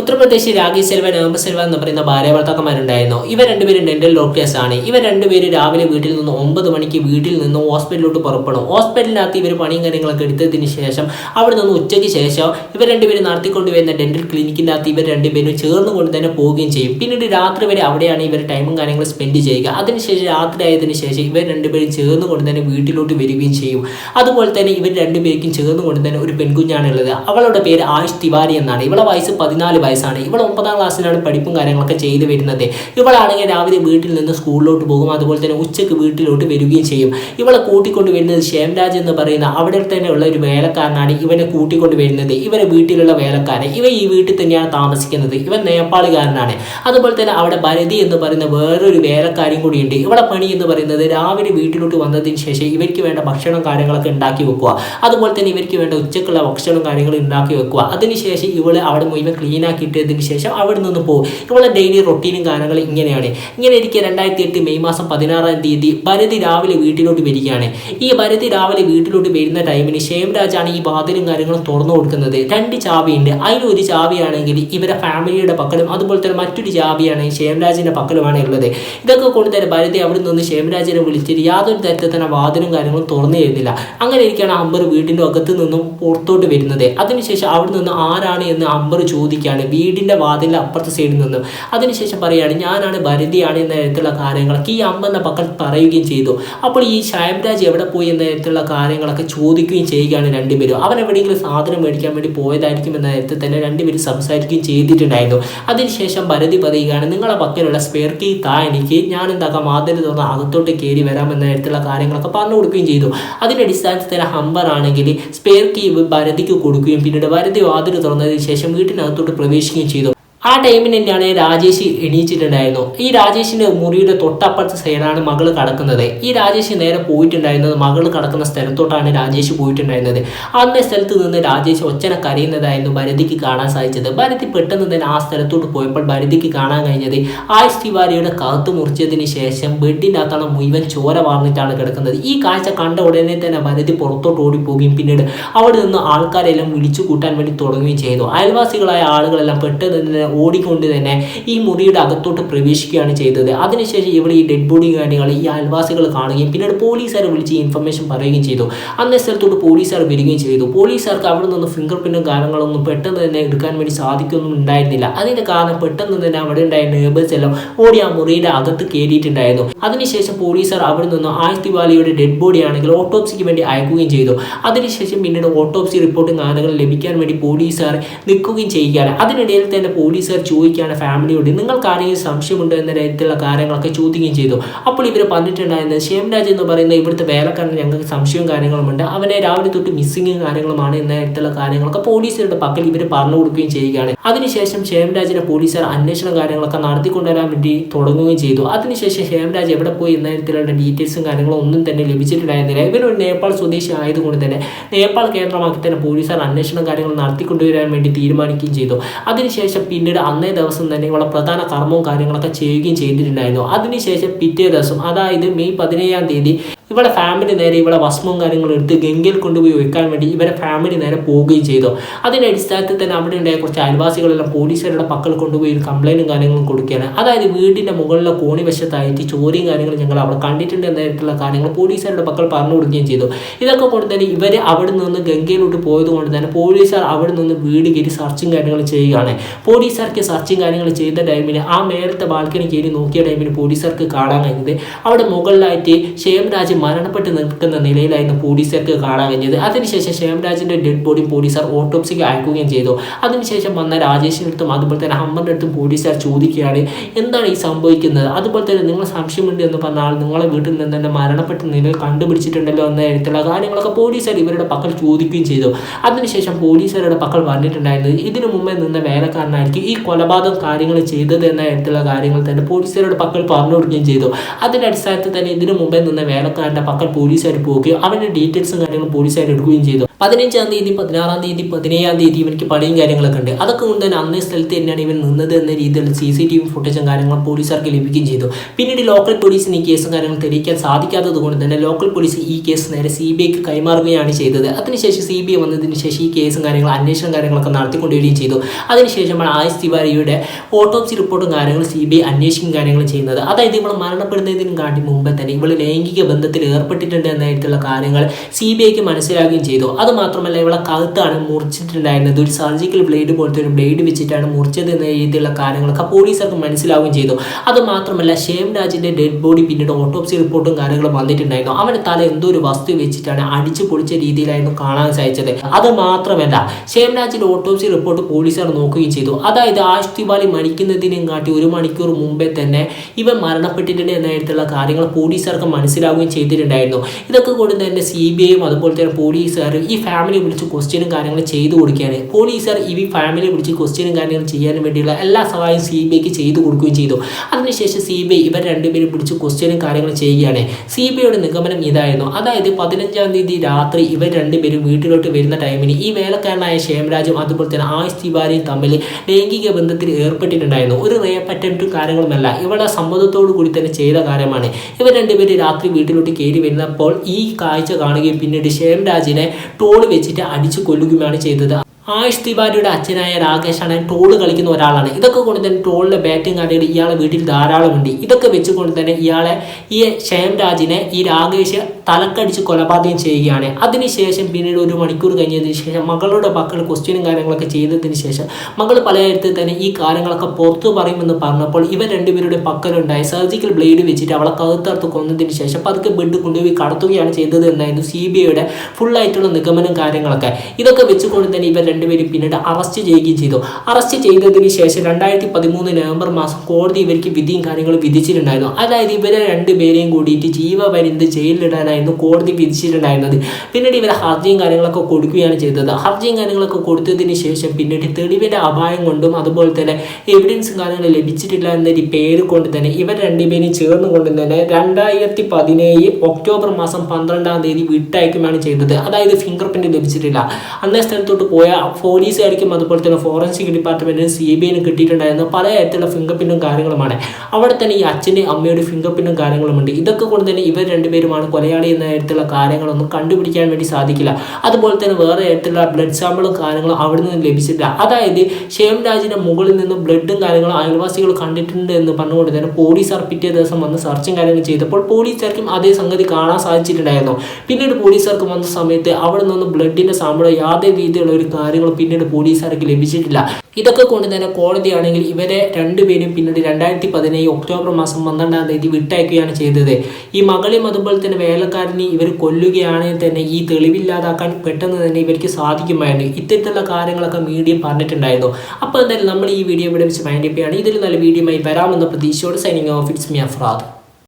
ഉത്തർപ്രദേശിൽ രാഗി സെൽവ നവംബർ സെൽവ എന്ന് പറയുന്ന ഭാര്യ ഭർത്താക്കന്മാരുണ്ടായിരുന്നു ഇവർ രണ്ടുപേരും ഡെന്റൽ ഡോക്ടേഴ്സ് ആണ് ഇവർ രണ്ടുപേരും രാവിലെ വീട്ടിൽ നിന്ന് ഒമ്പത് മണിക്ക് വീട്ടിൽ നിന്ന് ഹോസ്പിറ്റലിലോട്ട് പുറപ്പെടും. ഹോസ്പിറ്റലിനകത്ത് ഇവർ പണിയും കാര്യങ്ങളൊക്കെ എടുത്തതിന് ശേഷം അവിടെ നിന്ന് ഉച്ചയ്ക്ക് ശേഷം ഇവർ രണ്ടുപേരും നടത്തിക്കൊണ്ടുവരുന്ന ഡെന്റൽ ക്ലിനിക്കിന്റെ അകത്ത് ഇവർ രണ്ടുപേരും ചേർന്ന് കൊണ്ട് തന്നെ പോവുകയും ചെയ്യും. പിന്നീട് രാത്രി വരെ അവിടെയാണ് ഇവർ ടൈമും കാര്യങ്ങളും സ്പെൻഡ് ചെയ്യുക. അതിനുശേഷം രാത്രി ആയതിനു ശേഷം ഇവർ രണ്ടുപേരും ചേർന്ന് കൊണ്ട് തന്നെ വീട്ടിലോട്ട് വരികയും ചെയ്യും. അതുപോലെ തന്നെ ഇവർ രണ്ടുപേർക്കും ചേർന്ന് കൊണ്ട് തന്നെ ഒരു പെൺകുഞ്ഞാണുള്ളത് അവളുടെ പേര് ആയുഷ് തിവാരി എന്നാണ്. ഇവളെ വയസ്സ് പതിനാല് വയസ്സാണ് ഇവൾ ഒമ്പതാം ക്ലാസ്സിലാണ് പഠിപ്പും കാര്യങ്ങളൊക്കെ ചെയ്ത് വരുന്നത്. ഇവളാണെങ്കിൽ രാവിലെ വീട്ടിൽ നിന്ന് സ്കൂളിലോട്ട് പോകും. അതുപോലെ തന്നെ ഉച്ചയ്ക്ക് വീട്ടിലോട്ട് വരികയും ചെയ്യും. ഇവളെ കൂട്ടിക്കൊണ്ട് വരുന്നത് ശ്യാംരാജ് എന്ന് പറയുന്ന അവിടെ തന്നെയുള്ള ഒരു വേലക്കാരനാണ് ഇവനെ കൂട്ടിക്കൊണ്ട് വരുന്നത്. ഇവരെ വീട്ടിലുള്ള വേലക്കാരൻ. ഇവ ഈ വീട്ടിൽ തന്നെയാണ് താമസിക്കുന്നത്. ഇവൻ നേപ്പാളുകാരനാണ് അതുപോലെ തന്നെ അവിടെ ഭരതി എന്ന് പറയുന്ന വേറൊരു വേലക്കാരും കൂടിയുണ്ട്. ഇവളെ പണി എന്ന് പറയുന്നത് രാവിലെ വീട്ടിലോട്ട് വന്നതിന് ശേഷം ഇവർക്ക് വേണ്ട ഭക്ഷണം കാര്യങ്ങളൊക്കെ ഉണ്ടാക്കി വെക്കുക. അതുപോലെ തന്നെ ഇവർക്ക് വേണ്ട ഉച്ചക്കുള്ള ഭക്ഷണം കാര്യങ്ങളും ഉണ്ടാക്കി വെക്കുക. അതിനുശേഷം ഇവൾ അവിടെ മുഴുവൻ ക്ലീൻ ആക്കിയിട്ടതിന് ശേഷം അവിടെ നിന്ന് പോകും ഇവളെ ഡെയിലി റൊട്ടീനും കാര്യങ്ങളും ഇങ്ങനെയാണ്. ഇങ്ങനെ ഇരിക്കുക രണ്ടായിരത്തി എട്ട് മെയ് മാസം പതിനാറാം തീയതി ഭരതി രാവിലെ വീട്ടിലോട്ട് വരികയാണ്. ഈ ഭരതി രാവിലെ വീട്ടിലോട്ട് വരുന്ന ടൈമിന് ശേംരാജാണ് ഈ വാതിലും കാര്യങ്ങളും തുറന്നു കൊടുക്കുന്നത്. രണ്ട് ചാവിയുണ്ട്. അതിൽ ഒരു ചാവിയാണെങ്കിൽ ഇവരെ ഫാമിലിയുടെ പക്കലും അതുപോലെ തന്നെ മറ്റൊരു ചാവിയാണ് ഷേംരാജിന്റെ പക്കലുമാണ് ഉള്ളത്. ഇതൊക്കെ കൊണ്ട് തന്നെ ഭരതി അവിടെ നിന്ന് ഷേംരാജിനെ വിളിച്ചിട്ട് യാതൊരു തരത്തിൽ തന്നെ വാതിലും കാര്യങ്ങളും തുറന്നു തരുന്നില്ല. അങ്ങനെ ഇരിക്കുകയാണ് അമ്പർ വീടിന്റെ അകത്ത് നിന്നും പുറത്തോട്ട് വരുന്നത്. അതിനുശേഷം അവിടെ നിന്ന് ആരാണ് എന്ന് അമ്പർ ചോദിക്കുകയാണ് വീടിന്റെ വാതിലിന്റെ അപ്പുറത്തെ സൈഡിൽ നിന്നും. അതിനുശേഷം പറയുകയാണ് ഞാനാണ് ഭരതിയാണ് എന്ന തരത്തിലുള്ള കാര്യങ്ങളൊക്കെ ഈ അമ്മ എന്ന പക്കൽ പറയുകയും ചെയ്തു. അപ്പോൾ ഈ ഷാംരാജ് എവിടെ പോയി എന്ന തരത്തിലുള്ള കാര്യങ്ങളൊക്കെ ചോദിക്കുകയും ചെയ്യുകയാണ് രണ്ടുപേരും. അവൻ എവിടെയെങ്കിലും സാധനം മേടിക്കാൻ വേണ്ടി പോയതായിരിക്കും എന്ന തരത്തിൽ തന്നെ രണ്ടുപേരും സംസാരിക്കുകയും ചെയ്തിട്ടുണ്ടായിരുന്നു. അതിനുശേഷം ഭരതി പറയുകയാണ് നിങ്ങളെ പക്കലുള്ള സ്പെയർ കീ താ എനിക്ക്. ഞാൻ എന്താക്കാം? മാതിരി തുറന്ന് അകത്തോട്ട് കയറി വരാം എന്ന തരത്തിലുള്ള കാര്യങ്ങളൊക്കെ പറഞ്ഞു കൊടുക്കുകയും ചെയ്തു. അതിന്റെ അടിസ്ഥാനത്തിൽ തന്നെ ഹംബർ ആണെങ്കിൽ സ്പെയർ കീ ഭരതിക്ക് കൊടുക്കുകയും പിന്നീട് ഭരതി വാതിൽ തുറന്നതിന് ശേഷം വീട്ടിനകത്തോട്ട് പ്രവേശിക്കുകയും ചെയ്തു ആ ടൈമിന് തന്നെയാണ് രാജേഷ് എണീച്ചിട്ടുണ്ടായിരുന്നു ഈ രാജേഷിന്റെ മുറിയുടെ തൊട്ടപ്പുറത്തെ സൈഡാണ് മകൾ കടക്കുന്നത്. ഈ രാജേഷ് നേരെ പോയിട്ടുണ്ടായിരുന്നത് മകൾ കടക്കുന്ന സ്ഥലത്തോട്ടാണ് രാജേഷ് പോയിട്ടുണ്ടായിരുന്നത്. അന്നേ സ്ഥലത്ത് നിന്ന് രാജേഷ് ഒച്ചനെ കരയുന്നതായിരുന്നു ഭരതിക്ക് കാണാൻ സാധിച്ചത്. ഭരതി പെട്ടെന്ന് തന്നെ ആ സ്ഥലത്തോട്ട് പോയപ്പോൾ ഭരതിക്ക് കാണാൻ കഴിഞ്ഞത് ആയുഷ് തിവാരിയുടെ കഴുത്ത് മുറിച്ചതിന് ശേഷം ബെഡിന്റെ അകത്താണ് മുഴുവൻ ചോര വാർന്നിട്ടാണ് കിടക്കുന്നത്. ഈ കാഴ്ച കണ്ട ഉടനെ തന്നെ ഭരതി പുറത്തോട്ട് ഓടിപ്പോവുകയും പിന്നീട് അവിടെ നിന്ന് ആൾക്കാരെല്ലാം വിളിച്ചു കൂട്ടാൻ വേണ്ടി തുടങ്ങുകയും ചെയ്തു. അയൽവാസികളായ ആളുകളെല്ലാം പെട്ടെന്ന് തന്നെ ഓടിക്കൊണ്ട് തന്നെ ഈ മുറിയുടെ അകത്തോട്ട് പ്രവേശിക്കുകയാണ് ചെയ്തത്. അതിനുശേഷം ഇവിടെ ഈ ഡെഡ് ബോഡി കാര്യങ്ങൾ ഈ അയൽവാസികൾ കാണുകയും പിന്നീട് പോലീസുകാരെ വിളിച്ച് ഇൻഫർമേഷൻ പറയുകയും ചെയ്തു. അന്നേ സ്ഥലത്തോട്ട് പോലീസുകാർ വരികയും ചെയ്തു. പോലീസുകാർക്ക് അവിടെ നിന്ന് ഫിംഗർ പ്രിന്റും കാര്യങ്ങളൊന്നും പെട്ടെന്ന് തന്നെ എടുക്കാൻ വേണ്ടി സാധിക്കൊന്നും ഉണ്ടായിരുന്നില്ല. അതിന്റെ കാരണം പെട്ടെന്ന് തന്നെ അവിടെ ഉണ്ടായ നേബേഴ്സ് എല്ലാം ഓടി ആ മുറിയുടെ അകത്ത് കയറിയിട്ടുണ്ടായിരുന്നു. അതിനുശേഷം പോലീസുകാർ അവിടെ നിന്ന് ആയുഷ് ഡെഡ് ബോഡി ആണെങ്കിൽ ഓട്ടോപ്സിക്ക് വേണ്ടി അയക്കുകയും ചെയ്തു. അതിനുശേഷം പിന്നീട് ഓട്ടോപ്സി റിപ്പോർട്ടും കാര്യങ്ങളും ലഭിക്കാൻ വേണ്ടി പോലീസുകാർ നിൽക്കുകയും ചെയ്യുകയാണ്. അതിനിടയിൽ തന്നെ പോലീസുകാർ ചോദിക്കുകയാണ് ഫാമിലിയോട് നിങ്ങൾക്ക് ആരെങ്കിലും സംശയമുണ്ടോ? എന്ന രീതിയിലുള്ള കാര്യങ്ങളൊക്കെ ചോദിക്കുകയും ചെയ്തു. അപ്പോൾ ഇവർ പറഞ്ഞിട്ടുണ്ടായിരുന്നത് ഷേംരാജ് എന്ന് പറയുന്ന ഇവിടുത്തെ വേലക്കാരൻ ഞങ്ങൾക്ക് സംശയവും കാര്യങ്ങളുമുണ്ട് അവനെ രാവിലെ തൊട്ട് മിസ്സിങ്ങും കാര്യങ്ങളുമാണ് എന്ന തരത്തിലുള്ള കാര്യങ്ങളൊക്കെ പോലീസുകാരുടെ പക്കൽ ഇവർ പറഞ്ഞു കൊടുക്കുകയും ചെയ്യുകയാണ്. അതിനുശേഷം ഷേംരാജിനെ പോലീസുകാർ അന്വേഷണം കാര്യങ്ങളൊക്കെ നടത്തിക്കൊണ്ടുവരാൻ വേണ്ടി തുടങ്ങുകയും ചെയ്തു. അതിനുശേഷം ഹേംരാജ് എവിടെ പോയി എന്ന തരത്തിലുള്ള ഡീറ്റെയിൽസും കാര്യങ്ങളും ഒന്നും തന്നെ ലഭിച്ചിട്ടുണ്ടായിരുന്നില്ല. ഇവരൊരു നേപ്പാൾ സ്വദേശി ആയതുകൊണ്ട് തന്നെ നേപ്പാൾ കേന്ദ്രമാക്കി തന്നെ പോലീസുകാർ അന്വേഷണം കാര്യങ്ങൾ നടത്തിക്കൊണ്ടുവരാൻ വേണ്ടി തീരുമാനിക്കുകയും ചെയ്തു. അതിനുശേഷം പിന്നീട് അന്നേ ദിവസം തന്നെ ഇവളെ പ്രധാന കർമ്മവും കാര്യങ്ങളൊക്കെ ചെയ്യുകയും ചെയ്തിട്ടുണ്ടായിരുന്നു. അതിനുശേഷം പിറ്റേ ദിവസം അതായത് മെയ് പതിനേഴാം തീയതി ഇവളെ ഫാമിലി നേരെ ഇവളെ ഭസ്മവും കാര്യങ്ങളും എടുത്ത് ഗംഗയിൽ കൊണ്ടുപോയി വെക്കാൻ വേണ്ടി ഇവരെ ഫാമിലി നേരെ പോവുകയും ചെയ്തു. അതിന്റെ അടിസ്ഥാനത്തിൽ തന്നെ അവിടെ ഉണ്ടായ കുറച്ച് അയൽവാസികളെല്ലാം പോലീസുകാരുടെ പക്കൽ കൊണ്ടുപോയി ഒരു കംപ്ലൈന്റും കാര്യങ്ങളും കൊടുക്കുകയാണ്. അതായത് വീടിന്റെ മുകളിലെ കോണി വശത്തായിട്ട് ചോരയും കാര്യങ്ങളും ഞങ്ങൾ അവിടെ കണ്ടിട്ടുണ്ട് എന്നായിട്ടുള്ള കാര്യങ്ങൾ പോലീസുകാരുടെ പക്കൽ പറഞ്ഞു കൊടുക്കുകയും ചെയ്തു. ഇതൊക്കെ കൊണ്ട് തന്നെ ഇവർ അവിടെ നിന്ന് ഗംഗയിലോട്ട് പോയത് കൊണ്ട് തന്നെ പോലീസുകാർ അവിടെ നിന്ന് വീട് കയറി സർച്ചും കാര്യങ്ങളും ചെയ്യുകയാണ്. പോലീസുകാർക്ക് സർച്ചും കാര്യങ്ങൾ ചെയ്ത ടൈമിൽ ആ നേരത്തെ ബാൽക്കണി കയറി നോക്കിയ ടൈമിൽ പോലീസുകാർക്ക് കാണാൻ കഴിഞ്ഞത് അവിടെ മുകളിലായിട്ട് ഷേംരാജ് മരണപ്പെട്ട് നിൽക്കുന്ന നിലയിലായിരുന്നു പോലീസർക്ക് കാണാൻ കഴിഞ്ഞത്. അതിനുശേഷം ശ്യാംരാജിന്റെ ഡെഡ് ബോഡി പോലീസുകാർ ഓട്ടോപ്സിക്ക് അയക്കുകയും ചെയ്തു. അതിനുശേഷം വന്ന രാജേഷിന്റെ അടുത്തും അതുപോലെ തന്നെ അമ്മന്റെ അടുത്തും പോലീസുകാർ ചോദിക്കുകയാണ് എന്താണ് ഈ സംഭവിക്കുന്നത്? അതുപോലെ തന്നെ നിങ്ങൾ സംശയമുണ്ട് എന്ന് പറഞ്ഞാൽ നിങ്ങളെ വീട്ടിൽ നിന്ന് തന്നെ മരണപ്പെട്ട നിലയിൽ കണ്ടുപിടിച്ചിട്ടുണ്ടല്ലോ എന്ന തരത്തിലുള്ള കാര്യങ്ങളൊക്കെ പോലീസുകാർ ഇവരുടെ പക്കൽ ചോദിക്കുകയും ചെയ്തു. അതിനുശേഷം പോലീസുകാരുടെ പക്കൽ പറഞ്ഞിട്ടുണ്ടായിരുന്നത് ഇതിനു മുമ്പേ നിന്ന വേലക്കാരനായിരിക്കും ഈ കൊലപാതകം കാര്യങ്ങൾ ചെയ്തത് എന്ന തരത്തിലുള്ള കാര്യങ്ങൾ തന്നെ പോലീസുകാരുടെ പക്കൽ പറഞ്ഞു കൊടുക്കുകയും ചെയ്തു. അതിന്റെ അടിസ്ഥാനത്തിൽ തന്നെ ഇതിനു മുമ്പേ നിന്ന വേലക്കാരന്റെ പക്കൽ പോലീസുകാർ പോവുകയും അവന്റെ ഡീറ്റെയിൽസും കാര്യങ്ങളും പോലീസുകാർ എടുക്കുകയും ചെയ്തു. പതിനഞ്ചാം തീയതി പതിനാറാം തീയതി പതിനേഴാം തീയതി ഇവർക്ക് പണിയും കാര്യങ്ങളൊക്കെ ഉണ്ട്. അതൊക്കെ കൊണ്ട് തന്നെ അന്നേ സ്ഥലത്ത് തന്നെയാണ് ഇവൻ നിന്നത് എന്ന രീതിയിൽ സി സി ടി വി ഫുട്ടേജും കാര്യങ്ങളും പോലീസുകാർക്ക് ലഭിക്കുകയും ചെയ്തു. പിന്നീട് ലോക്കൽ പോലീസിന് ഈ കേസും കാര്യങ്ങളും തെളിയിക്കാൻ സാധിക്കാത്തത് കൊണ്ട് തന്നെ ലോക്കൽ പോലീസ് ഈ കേസ് നേരെ സി ബി ഐക്ക് കൈമാറുകയാണ് ചെയ്തത്. അതിനുശേഷം സി ബി ഐ വന്നതിന് ശേഷം ഈ കേസും കാര്യങ്ങളും അന്വേഷണം കാര്യങ്ങളൊക്കെ നടത്തിക്കൊണ്ടുവരികയും ചെയ്തു. അതിനുശേഷമാണ് ആയുസ് തിവാരിയുടെ ഓട്ടോപ്സി റിപ്പോർട്ടും കാര്യങ്ങളും സി ബി ഐ അന്വേഷിക്കും കാര്യങ്ങളും ചെയ്യുന്നത്. അതായത് ഇവൾ മരണപ്പെടുന്നതിനും കാട്ടി മുമ്പേ തന്നെ ഇവൾ ലൈംഗിക ബന്ധത്തിൽ ഏർപ്പെട്ടിട്ടുണ്ട് എന്നായിട്ടുള്ള കാര്യങ്ങൾ സി ബി ഐക്ക് മനസ്സിലാക്കുകയും ചെയ്തു. അത് മാത്രമല്ല ഇവളെ കഴുത്താണ് മുറിച്ചിട്ടുണ്ടായിരുന്നത്. ഒരു സർജിക്കൽ ബ്ലേഡ് പോലത്തെ ഒരു ബ്ലേഡ് വെച്ചിട്ടാണ് മുറിച്ചത് എന്ന രീതിയിലുള്ള കാര്യങ്ങളൊക്കെ പോലീസുകാർക്ക് മനസ്സിലാവുകയും ചെയ്തു. അത് മാത്രമല്ല ഷേം രാജിന്റെ ഡെഡ് ബോഡി പിന്നീട് ഓട്ടോപ്സി റിപ്പോർട്ടും കാര്യങ്ങളും വന്നിട്ടുണ്ടായിരുന്നു. അവന്റെ തല എന്തോ ഒരു വസ്തു വെച്ചിട്ടാണ് അടിച്ചു പൊളിച്ച രീതിയിലായിരുന്നു കാണാൻ സാധിച്ചത്. അത് മാത്രമല്ല ഷേം രാജിന്റെ ഓട്ടോപ്സി റിപ്പോർട്ട് പോലീസുകാർ നോക്കുകയും ചെയ്തു. അതായത് ആഷ് തിവാലി മരിക്കുന്നതിനും കാട്ടി ഒരു മണിക്കൂർ മുമ്പേ തന്നെ ഇവൻ മരണപ്പെട്ടിട്ടുണ്ട് എന്നായിട്ടുള്ള കാര്യങ്ങൾ പോലീസുകാർക്ക് മനസ്സിലാവുകയും ചെയ്തിട്ടുണ്ടായിരുന്നു. ഇതൊക്കെ കൊണ്ട് തന്നെ സി ബി ഐയും അതുപോലെ തന്നെ പോലീസുകാരും ഈ ഫാമിലി വിളിച്ച് ക്വസ്റ്റ്യനും കാര്യങ്ങളും ചെയ്തു കൊടുക്കുകയാണ്. പോലീസുകാർ ഈ ഫാമിലി വിളിച്ച് ക്വസ്റ്റ്യനും കാര്യങ്ങളും ചെയ്യാൻ വേണ്ടിയുള്ള എല്ലാ സഹായവും സി ബി ഐക്ക് ചെയ്തു കൊടുക്കുകയും ചെയ്തു. അതിനുശേഷം സി ബി ഐ ഇവർ രണ്ടുപേരും പിടിച്ച് ക്വസ്റ്റ്യനും കാര്യങ്ങളും ചെയ്യുകയാണ്. സി ബി ഐയുടെ നിഗമനം ഇതായിരുന്നു. അതായത് പതിനഞ്ചാം തീയതി രാത്രി ഇവർ രണ്ടുപേരും വീട്ടിലോട്ട് വരുന്ന ടൈമിന് ഈ വേലക്കാരനായ ക്ഷേമരാജും അതുപോലെ തന്നെ ആയുഷ് തിവാരിയും തമ്മിൽ ലൈംഗിക ബന്ധത്തിൽ ഏർപ്പെട്ടിട്ടുണ്ടായിരുന്നു. ഒരു റേപ്പ് അറ്റംപ്റ്റും കാര്യങ്ങളുമല്ല. ഇവരുടെ സമ്മതത്തോടു കൂടി തന്നെ ചെയ്ത കാര്യമാണ്. ഇവർ രണ്ടുപേരും രാത്രി വീട്ടിലോട്ട് കയറി വരുന്നപ്പോൾ ഈ കാഴ്ച കാണുകയും പിന്നീട് ക്ഷേമരാജിനെ ടോൾ വെച്ചിട്ട് അടിച്ചു കൊല്ലുകയുമാണ് ചെയ്തത്. ആയുഷ് തിവാരിയുടെ അച്ഛനായ രാകേഷാണ് ടോൾ കളിക്കുന്ന ഒരാളാണ്. ഇതൊക്കെ കൊണ്ട് തന്നെ ടോളിലെ ബാറ്റിംഗ് കാർഡുകൾ ഇയാളെ വീട്ടിൽ ധാരാളമുണ്ട് ഇതൊക്കെ വെച്ചുകൊണ്ട് തന്നെ ഇയാളെ ഈ ക്ഷേംരാജിനെ ഈ രാകേഷ് തലക്കടിച്ച് കൊലപാതകം ചെയ്യുകയാണ്. അതിനുശേഷം പിന്നീട് ഒരു മണിക്കൂർ കഴിഞ്ഞതിന് ശേഷം മകളുടെ മക്കൾ ക്വസ്റ്റ്യനും കാര്യങ്ങളൊക്കെ ചെയ്തതിന് ശേഷം മകൾ പലയിടത്ത് തന്നെ ഈ കാര്യങ്ങളൊക്കെ പുറത്തു പറയുമെന്ന് പറഞ്ഞപ്പോൾ ഇവർ രണ്ടുപേരുടെ പക്കലുണ്ടായ. സർജിക്കൽ ബ്ലേഡ് വെച്ചിട്ട് അവളെ കഴുത്തറുത്ത് കൊന്നതിന് ശേഷം പതുക്കെ ബെഡ് കൊണ്ടുപോയി കടത്തുകയാണ് ചെയ്തത് എന്നായിരുന്നു സി ബി ഐയുടെ ഫുള്ളായിട്ടുള്ള നിഗമനം കാര്യങ്ങളൊക്കെ. ഇതൊക്കെ വെച്ചുകൊണ്ട് തന്നെ ഇവർ രണ്ടുപേരും പിന്നീട് അറസ്റ്റ് ചെയ്യുകയും ചെയ്തു. അറസ്റ്റ് ചെയ്തതിന് ശേഷം രണ്ടായിരത്തി പതിമൂന്ന് നവംബർ മാസം കോടതി ഇവർക്ക് വിധിയും കാര്യങ്ങളും വിധിച്ചിട്ടുണ്ടായിരുന്നു. അതായത് ഇവരെ രണ്ടുപേരെയും കൂടിയിട്ട് ജീവപര്യന്ത് ജയിലിലിടാനായിരുന്നു കോടതി വിധിച്ചിട്ടുണ്ടായിരുന്നത്. പിന്നീട് ഇവരെ ഹർജിയും കാര്യങ്ങളൊക്കെ കൊടുക്കുകയാണ് ചെയ്തത്. ഹർജിയും കാര്യങ്ങളൊക്കെ കൊടുത്തതിന് ശേഷം പിന്നീട് തെളിവിന്റെ അപായം കൊണ്ടും അതുപോലെ തന്നെ എവിഡൻസും കാര്യങ്ങളും ലഭിച്ചിട്ടില്ല എന്നൊരു പേര് കൊണ്ട് തന്നെ ഇവർ രണ്ടുപേരും ചേർന്നുകൊണ്ട് തന്നെ രണ്ടായിരത്തി പതിനേഴ് ഒക്ടോബർ മാസം പന്ത്രണ്ടാം തീയതി വിട്ടയക്കുമാണ് ചെയ്തത്. അതായത് ഫിംഗർ പ്രിന്റ് ലഭിച്ചിട്ടില്ല. അന്നേ സ്ഥലത്തോട്ട് പോയ പോലീസുകാർക്കും അതുപോലെ തന്നെ ഫോറൻസിക് ഡിപ്പാർട്ട്മെന്റിനും സി ബി ഐനും കിട്ടിയിട്ടുണ്ടായിരുന്ന പല തരത്തിലുള്ള ഫിംഗർ പ്രിന്റും കാര്യങ്ങളുമാണ്. അവിടെ തന്നെ ഈ അച്ഛന്റെയും അമ്മയുടെ ഫിംഗർ പ്രിന്റും കാര്യങ്ങളുമുണ്ട് ഇതൊക്കെ കൊണ്ട് തന്നെ ഇവർ രണ്ടുപേരുമാണ് കൊലയാളി എന്ന തരത്തിലുള്ള കാര്യങ്ങളൊന്നും കണ്ടുപിടിക്കാൻ വേണ്ടി സാധിക്കില്ല. അതുപോലെ തന്നെ വേറെ തരത്തിലുള്ള ബ്ലഡ് സാമ്പിളും കാര്യങ്ങളും അവിടെ നിന്ന് ലഭിച്ചിട്ടില്ല. അതായത് ഷേം രാജിന്റെ മുകളിൽ നിന്നും ബ്ലഡും കാര്യങ്ങളും അയൽവാസികൾ കണ്ടിട്ടുണ്ട് എന്ന് പറഞ്ഞുകൊണ്ട് തന്നെ പോലീസുകാർ പിറ്റേ ദിവസം വന്ന് സെർച്ചും കാര്യങ്ങളും ചെയ്തപ്പോൾ പോലീസുകാർക്കും അതേ സംഗതി കാണാൻ സാധിച്ചിട്ടുണ്ടായിരുന്നു. പിന്നീട് പോലീസുകാർക്ക് വന്ന സമയത്ത് അവിടെ നിന്ന് ബ്ലഡിന്റെ സാമ്പിളോ യാതൊരു രീതിയിലുള്ള ഒരു കാര്യങ്ങളും പിന്നീട് പോലീസുകാർക്ക് ലഭിച്ചിട്ടില്ല. ഇതൊക്കെ കൊണ്ട് തന്നെ കോടതിയാണെങ്കിൽ ഇവരെ രണ്ടുപേരും പിന്നീട് രണ്ടായിരത്തി പതിനേഴ് ഒക്ടോബർ മാസം പന്ത്രണ്ടാം തീയതി വിട്ടയക്കുകയാണ് ചെയ്തത്. ഈ മകളെയും അതുപോലെ തന്നെ വേലക്കാരനെ ഇവർ കൊല്ലുകയാണെങ്കിൽ തന്നെ ഈ തെളിവില്ലാതാക്കാൻ പെട്ടെന്ന് തന്നെ ഇവർക്ക് സാധിക്കുമായിരുന്നു. ഇത്തരത്തിലുള്ള കാര്യങ്ങളൊക്കെ മീഡിയ പറഞ്ഞിട്ടുണ്ടായിരുന്നു. അപ്പോൾ എന്തായാലും നമ്മൾ ഈ വീഡിയോ ഇവിടെ വെച്ച് മൈൻഡ് ചെയ്യുകയാണ്. ഇതിൽ നല്ല വീഡിയോയുമായി വരാമെന്ന പ്രതീക്ഷയോട് signing off it's me Afrad